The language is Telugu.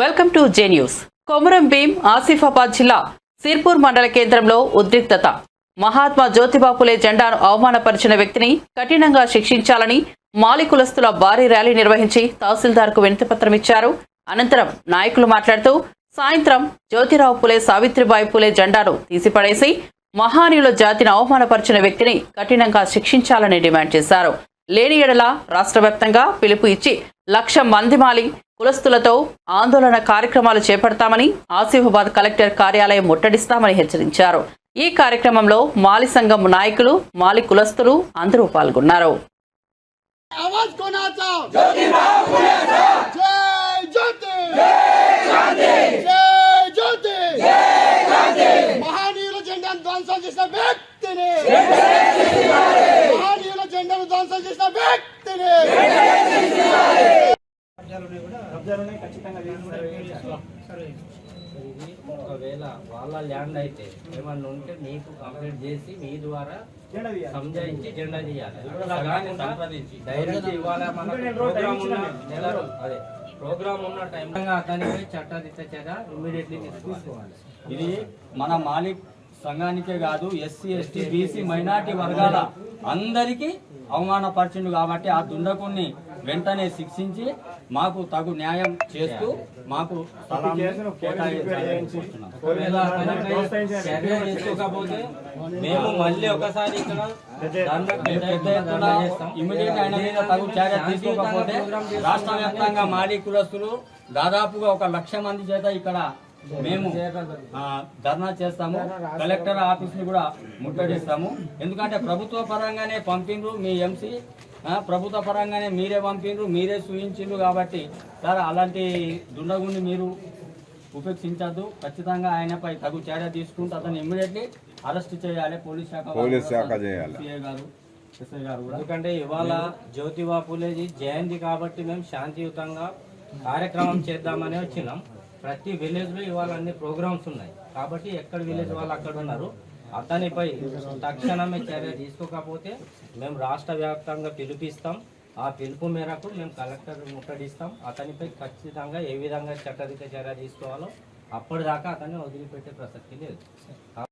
Welcome to J news. Komuram Bheem Asifabad జిల్లా సిర్పూర్ మండల కేంద్రంలో ఉద్రిక్తత. మహాత్మా జ్యోతిబాపులే జెండాను అవమానపరిచిన వ్యక్తిని కఠినంగా శిక్షించాలని మాలికులస్తుల భారీ ర్యాలీ నిర్వహించి తహసీల్దార్కు వినతిపత్రం ఇచ్చారు. అనంతరం నాయకులు మాట్లాడుతూ సాయంత్రం జ్యోతిరావు పులే సావిత్రిబాయి పులే జెండాను తీసిపడేసి మహానీయుల జాతిని అవమానపరిచిన వ్యక్తిని కఠినంగా శిక్షించాలని డిమాండ్ చేశారు. లేని ఎడల రాష్ట్ర వ్యాప్తంగా పిలుపు ఇచ్చి లక్ష మంది మాలి కులస్తులతో ఆందోళన కార్యక్రమాలు చేపడతామని ఆసిఫాబాద్ కలెక్టర్ కార్యాలయం ముట్టడిస్తామని హెచ్చరించారు. ఈ కార్యక్రమంలో మాలి సంఘం నాయకులు మాలి కులస్తులు అందరూ పాల్గొన్నారు. మహానీయుల జెండాను ధ్వంసం చేసిన వ్యక్తిని! ధ్వంసం చేసిన వ్యక్తిని. ఇది ఒకవేళ వాళ్ళ ల్యాండ్ అయితే ఏమన్నా ఉంటే నీకు కంప్లీట్ చేసి మీ ద్వారా సంజాయించి జెండా డైరెక్ట్ ఇవాళ మన ప్రోగ్రామ్ ఉన్న నెల రోజు అదే ప్రోగ్రామ్ ఉన్న టైం అతనిపై చట్టదిత్త చర్య ఇమ్మీడియట్లీ తీసుకోవాలి. ఇది మన మాలిక్ సంఘానికే కాదు ఎస్సీ ఎస్టీ బీసీ మైనార్టీ వర్గాల అందరికీ అవమానపరిచిండు కాబట్టి ఆ దుండకుణ్ణి వెంటనే శిక్షించి మాకు తగు న్యాయం చేస్తూ మాకు చేసుకోకపోతే తీసుకోకపోతే మేము మళ్ళీ ఒకసారి ఇక్కడ ఇమ్మీడియట్ ఆయన మీద తగు చర్య తీసుకోకపోతే రాష్ట్ర వ్యాప్తంగా మాలి కులస్తులు దాదాపుగా ఒక లక్ష మంది చేత ఇక్కడ మేము ఆ, ధర్నా చేస్తాము. కలెక్టర్ ఆఫీస్ని కూడా ముట్టడిస్తాము. ఎందుకంటే ప్రభుత్వ పరంగానే పంపిండ్రు మీ ఎంసీ. ప్రభుత్వ పరంగానే మీరే పంపిండ్రు మీరే చూయించిండ్రు కాబట్టి సార్ అలాంటి దుండగుండి మీరు ఉపేక్షించద్దు. ఖచ్చితంగా ఆయనపై తగు చర్య తీసుకుంటూ అతను ఇమ్మీడియట్లీ అరెస్ట్ చేయాలి. పోలీస్ శాఖ పోలీస్ శాఖ గారు ఎస్ఐ గారు కూడా. ఎందుకంటే ఇవాళ జ్యోతిబా పూలేజీ జయంతి కాబట్టి మేము శాంతియుతంగా కార్యక్రమం చేద్దామని వచ్చినాం. ప్రతి విలేజ్లో ఇవాళ అన్ని ప్రోగ్రామ్స్ ఉన్నాయి. కాబట్టి ఎక్కడ విలేజ్ వాళ్ళు అక్కడ ఉన్నారు అతనిపై తక్షణమే చర్య తీసుకోకపోతే మేము రాష్ట్ర వ్యాప్తంగా పిలిపిస్తాం. ఆ పిలుపు మేరకు మేము కలెక్టర్ ముట్టడిస్తాం. అతనిపై ఖచ్చితంగా ఏ విధంగా చట్టరీత్యా చర్య తీసుకోవాలో అప్పటిదాకా అతన్ని వదిలిపెట్టే ప్రసక్తి లేదు.